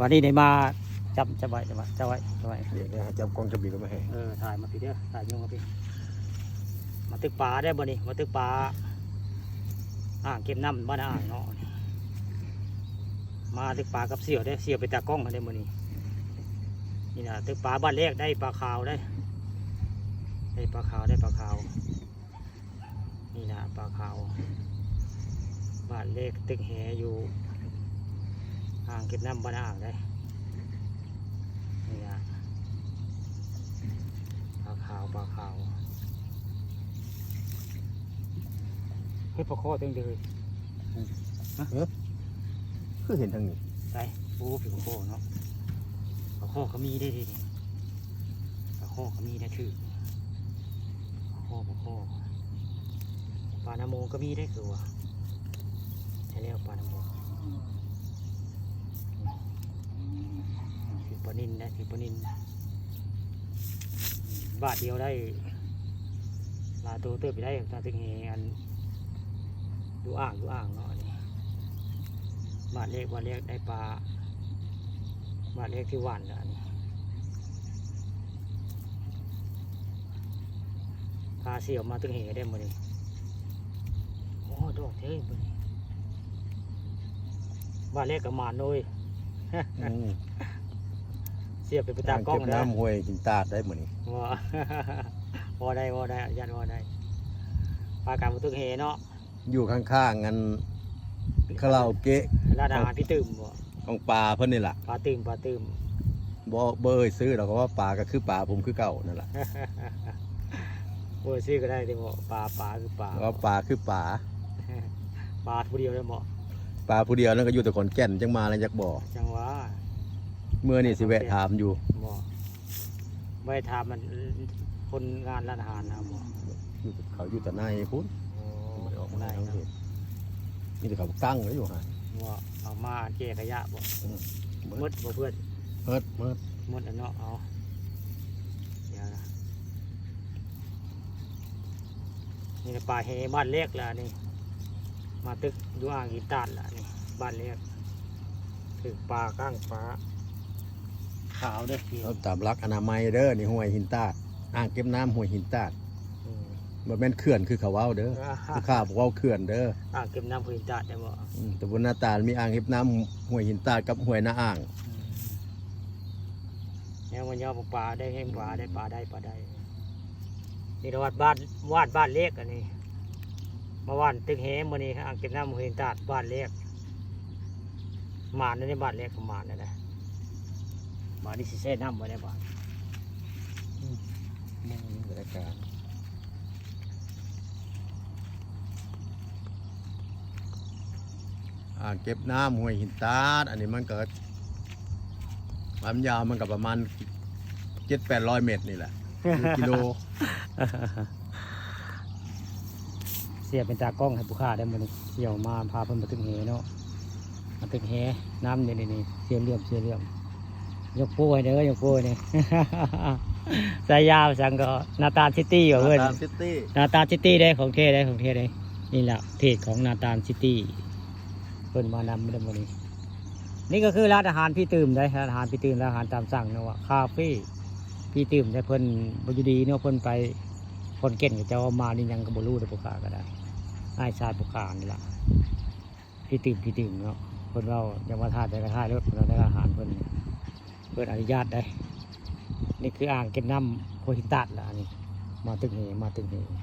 วันนี้ได้มาจับจับไว้จับไว้จับไว้จับไว้เดี๋ยวนะจับกล้องจับบีก็ไม่ให้เออถ่ายมาพี่เด้อถ่ายยงมาพี่มาตึกปลาได้บ่นี่มาตึกปลาอ่างเก็บน้ำบ้านอ่างเนาะมาตึกปลากับเสี่ยวได้เสี่ยวไปตากล้องกันได้บ่นี่นี่นะตึกปลาบ้านแรกได้ปลาขาวได้ได้ปลาขาวได้ปลาขาว นี่นะปลาขาวบ้านเลขตึกแหอยู่ อ่างเก็บน้ำบ้านอ่างได้นี่นะปลาขาวปลาขาวเฮ้ยปลาข้อเต็งเลยคือเห็นทางนี้ใช่โอ้ผิวปลาข้อเนาะปลาข้อก็มีได้ดิปลาข้อก็มีได้คือปลาข้อปลาข้อปลานาโมก็มีได้คือว่าใช่แล้วปลานาโมถือปลา นินนะถือปลานินบาทเดียวได้ลาตัวเติบไปได้ตาตึงเฮอันดูอ่างดูอ่างเนาะนนี้บาทเล็กบาทเล็กได้ปลาบาทเล็กที่หวานล้วอันนี้พาเสี่ยวมาตึงเฮได้หมดเลยโอ้ดอกเท่บาทเล็กกับหมานเลย เสียบไปไปตาทามงกล้อเก็งบนะน้ำห้วยกินตาดได้เหมือนนี้ว่าพอได้พอได้ยันพอได้ปลาการมาตึงเฮเนาะอยู่ข้างๆกันคาราโอเกะร้านอาหารพี่ตื่มบ่ของปลาเพิ่นนี่แหละปลาตื่มปลาตื่มบ่เบยซื้อเราก็ว่าปลาก็คือปลาผมคือเก่านั่นแหละโอ้ยซื้อก็ได้เดี๋ยวบ่ปลาปลาคือปลาว่าปลาคือปลาปลาผู้เดียวได้บ่ปลาผู้เดียวนั่นก็อยู่แต่ขอนแก่นจังมาแล้วจักบ่จังหวะ เมื่อนี่สิแวะถามอยู่บ่ไม่ทำมันคนงานร้านอาหารนะบ่อยู่แต่เขาอยู่แต่ในพุ่นโอ้ไม่ได้ออกมาได้ทางเนาะเห็นมีแต่เขาตั้งไว้อยู่ฮะบ่เอามาเจ๊ขยะบ่อืมหมดบ่เพื่อนเมิดเมิดหมดแล้วเนาะเอาเดี๋ยวนะนี่นะปลาเฮบ้านเล็กแล้วนี่มาตึกอยู่อ่างอีตาดละนี่บ้านเล็กถึกปลาก้างปลา ขาวเด้อพี่เอาตามรักอนามัยเด้อนี่ห้วยหินตาดอ่างเก็บน้ำห้วยหินตาดอืมบ่แม่นเขื่อนคือเขาเว้าเด้อผู้ข้าบอกเว่าเขื่อนเด้ออ่างเก็บน้ำพื้นตาดได้บ่อืมแต่บนหน้าตาลมีอ่างเก็บน้ำห้วยหินตาดกับห้วยนาอ่างอืมแนวมันยอปลาได้แห้งปลาได้ปลาได้ปลาได้นี่เราวาดบ้านวาดบ้านเล็กอันนี้ มาว่านตึกแหมวันนี้อ่างเก็บน้ำพื้นตาดบ้านเล็กหมานนั่นนี่บ้านเล็กของหมานนั่นนะห มานี่สิเส้น้ำไว้ได้บ้านมองบรรยากาศอ่างเก็บน้ำห้วยหินตาด อันนี้มันเกิดความยาวมันก็ประมาณเจ็ดแปดร้อยเมตรนี่แหละกิโล เสียเป็นตากล้องให้ผู้ค้าได้มาเที่ยวมาพาเพิ่นมาตึกแหเนาะมาตึกแหน้ำนี่นี่นี่เสียเหลี่ยมเสียเหลี่ยม ยกโป้ยเด้อยกโป้ยเนี่ยสายยาวสังก็นาตาลซิตี้ว่าเพิ่นตามซิตี้นาตาลซิตี้ได้ของเทได้ของเทได้นี่แหละเพจของนาตาลซิตี้เพิ่นมานำมาได้หมดนี้ นี่ก็คือร้านอาหารพี่ตื่มได้ร้านอาหารพี่ตื่มร้านอาหารตามสั่งเนาะว่าคาเฟ่พี่ตื่มได้เพิ่นบอยู่ดีเนาะเพิ่นไปคนเก่นกับเจ้ามานี่ยังกับบรูได้ผู้ค้าก็ได้ไอ้ายชาติผู้ค้านี่แหละพี่ตื่มพี่ตื่มเนาะเพิ่นเราอย่ามาทานได้ก็ทานแล้วเพิ่นเราได้อาหารเพิ่น เพิ่นอนุญาตได้ นี่คืออ่างเก็บน้ำโพธิตัดละอันนี่มาตึงนี้มาตึงนี้